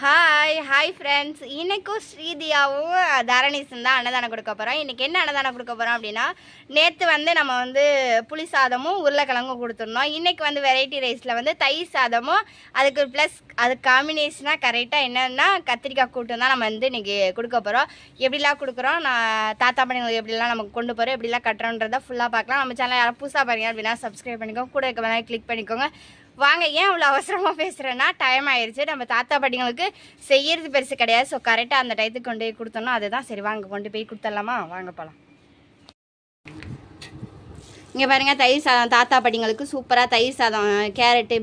Hi hi friends இன்னைக்கும் ஸ்ரீதியாவும் தரணீசன் தான் அன்னதானம் கொடுக்க போகிறோம் இன்றைக்கி என்ன அன்னதானம் கொடுக்க போகிறோம் அப்படின்னா நேற்று வந்து நம்ம வந்து புளி சாதமும் உருளைக்கிழங்கும் கொடுத்துருந்தோம் இன்றைக்கி வந்து வெரைட்டி ரைஸில் வந்து தயிர் சாதமும் அதுக்கு ப்ளஸ் அது காம்பினேஷனாக கரெக்டாக என்னென்னா கத்திரிக்காய் கூட்டம் தான் நம்ம வந்து இன்றைக்கி கொடுக்க போகிறோம் எப்படிலாம் கொடுக்குறோம்? நான் தாத்தா பணிங்களுக்கு எப்படிலாம் நமக்கு கொண்டு போகிறோம் எப்படிலாம் கட்டுறோன்றதை ஃபுல்லாக பார்க்கலாம். நம்ம சேனல் யாரும் புதுசாக பாருங்க அப்படின்னா சப்ஸ்கிரைப் பண்ணிக்கோங்க. கூட இருக்க வேணால் கிளிக் பண்ணிக்கோங்க. வாங்க ஏன் இவ்வளோ அவசரமாக பேசுகிறேன்னா டைம் ஆயிடுச்சு நம்ம தாத்தா பாட்டிங்களுக்கு செய்யறது பெருசு கிடையாது. ஸோ கரெக்டாக அந்த டயத்துக்கு கொண்டு போய் கொடுத்தோம்னா அதுதான் சரி. வாங்க கொண்டு போய் கொடுத்துடலாமா? வாங்க போகலாம் இங்கே பாருங்க தயிர் சாதம். தாத்தா பாட்டிங்களுக்கு சூப்பராக தயிர் சாதம். கேரட்டு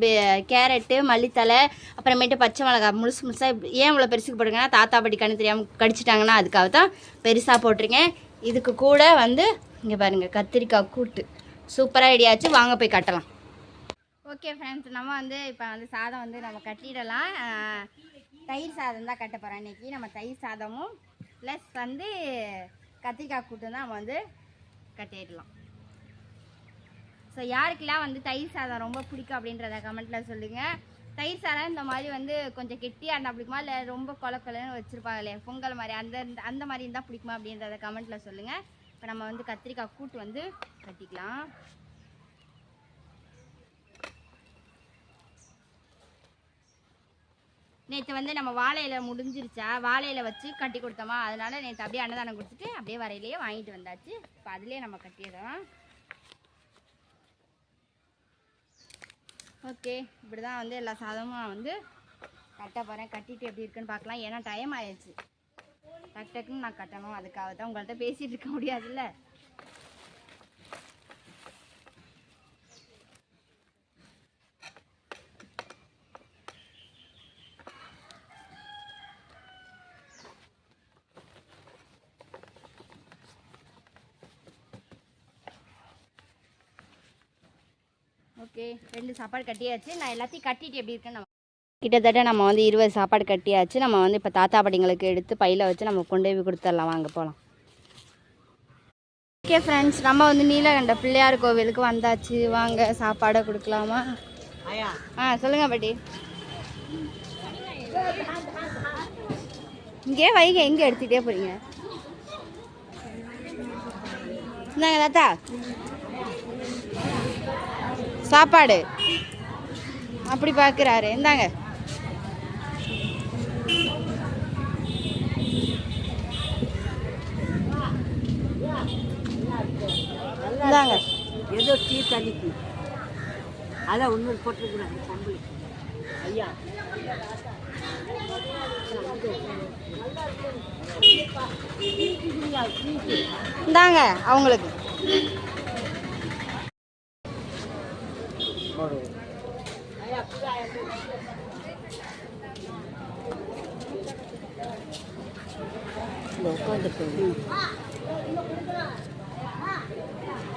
கேரட்டு மல்லித்தலை அப்புறமேட்டு பச்சை மிளகாய் முழுசு முழுசாக ஏன் இவ்வளோ பெருசுக்கு போட்டுருங்கன்னா தாத்தா பாட்டி கண்ணு தெரியாமல் கடிச்சிட்டாங்கன்னா அதுக்காக தான் பெருசாக போட்டிருக்கேன். இதுக்கு கூட வந்து இங்கே பாருங்க கத்திரிக்காய் கூட்டு. சூப்பராக ரெடியாச்சு வாங்க போய் கட்டலாம். ஓகே ஃப்ரெண்ட்ஸ் நம்ம வந்து இப்போ வந்து சாதம் வந்து நம்ம கட்டிடலாம். தயிர் சாதம் தான் கட்ட போகிறோம் இன்றைக்கி நம்ம தயிர் சாதமும் ப்ளஸ் வந்து கத்திரிக்காய் கூட்டம் தான் நம்ம வந்து கட்டிடலாம். ஸோ யாருக்கெல்லாம் வந்து தயிர் சாதம் ரொம்ப பிடிக்கும் அப்படின்றத கமெண்ட்டில் சொல்லுங்கள் தயிர் சாதம் இந்த மாதிரி வந்து கொஞ்சம் கெட்டியாக இருந்தால் பிடிக்குமா? இல்லை ரொம்ப கொல கொலன்னு வச்சுருப்பாங்க இல்லையா பொங்கல் மாதிரி அந்த அந்த மாதிரி இருந்தால் பிடிக்குமா அப்படின்றத கமெண்ட்டில் சொல்லுங்கள் இப்போ நம்ம வந்து கத்திரிக்காய் கூட்டு வந்து கட்டிக்கலாம். நேற்று வந்து நம்ம வாழை இலை முடிஞ்சிருச்சா? வாழையில வச்சு கட்டி கொடுத்தோமா? அதனால நேற்று அப்படியே அன்னதானம் கொடுத்துட்டு அப்படியே வரையிலேயே வாங்கிட்டு வந்தாச்சு. இப்போ அதுலேயே நம்ம கட்டிடுறோம் ஓகே இப்படி தான் வந்து எல்லா சாதமும் நான் வந்து கட்ட போகிறேன் கட்டிட்டு எப்படி இருக்குன்னு பார்க்கலாம். ஏன்னா டைம் ஆயிடுச்சு. டக் டக்குன்னு நான் கட்டணும். அதுக்காக தான் உங்கள்கிட்ட பேசிகிட்டு இருக்க முடியாதுல்ல. ஓகே ரெண்டு சாப்பாடு கட்டியாச்சு. நான் எல்லாத்தையும் கட்டிட்டு எப்படி இருக்குன்னு நம்ம கிட்டத்தட்ட நம்ம வந்து இருபது சாப்பாடு கட்டியாச்சு. நம்ம வந்து இப்போ தாத்தா பாட்டிங்களுக்கு எடுத்து பையில் வச்சு நம்ம கொண்டு போய் கொடுத்துடலாம். வாங்க போகலாம் ஓகே ஃப்ரெண்ட்ஸ் நம்ம வந்து நீலகண்ட பிள்ளையார் கோவிலுக்கு வந்தாச்சு. வாங்க சாப்பாடை கொடுக்கலாமா? ஆ சொல்லுங்க பாட்டி. இங்கே வைங்க எங்கே எடுத்துகிட்டே போகிறீங்க இந்தாங்க தாத்தா. சாப்பாடு. அப்படி பார்க்குறாரு இந்தாங்க. இந்தாங்க. ஏதோ டீ தண்ணிக்கு அதான் ஒன்று போட்டுருக்குறாங்க சம்பளி ஐயா. இந்தாங்க அவங்களுக்கு.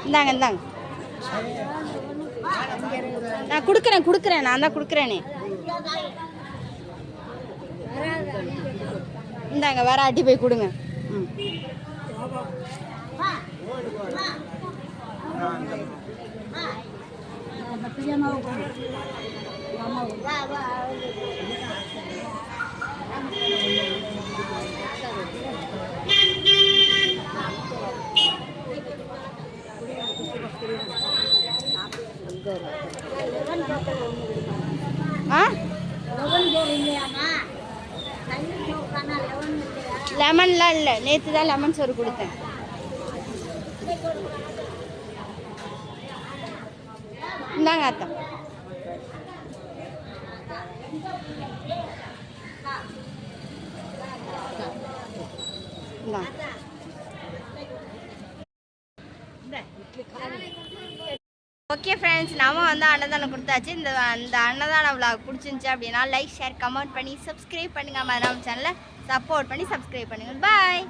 இந்தாங்க இந்தாங்க. நான் கொடுக்குறேன் கொடுக்குறேன் நான் தான் கொடுக்குறேனே. இந்தாங்க வேற அடி போய் கொடுங்க. ம். லெமன்லாம் இல்லை. நேற்று தான் லெமன் சோறு கொடுத்தேன். இந்தாங்க அத்தா. ஓகே ஃப்ரெண்ட்ஸ் நம்ம வந்து அன்னதானம் கொடுத்தாச்சு. இந்த அந்த அன்னதான vlog பிடிச்சிருந்துச்சி அப்படின்னா லைக் ஷேர் கமெண்ட் பண்ணி சப்ஸ்கிரைப் பண்ணுங்க. நம்ம சேனலை சப்போர்ட் பண்ணி சப்ஸ்கிரைப் பண்ணுங்க. பாய்